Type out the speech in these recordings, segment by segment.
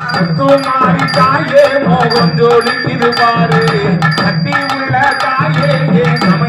மாறி தாயே மோகம் ஜோடிக்குது பாரு கட்டி உள்ள தாயே சமய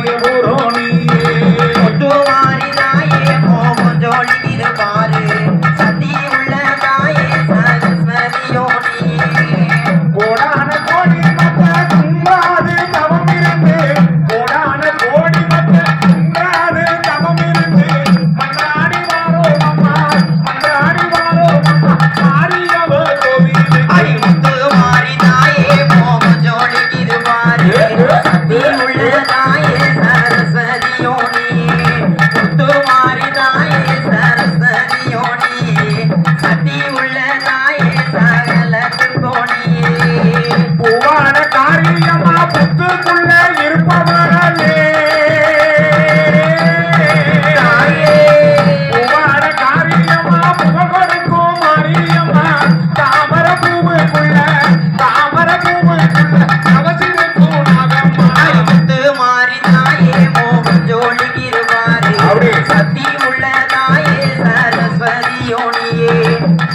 சக்தி உள்ள தாயே சரஸ்வதியோனியே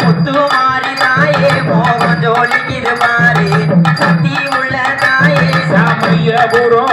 முத்துமாரி தாயே மோகம் இருமாறே. சக்தி உள்ள தாயே சமயபுரம்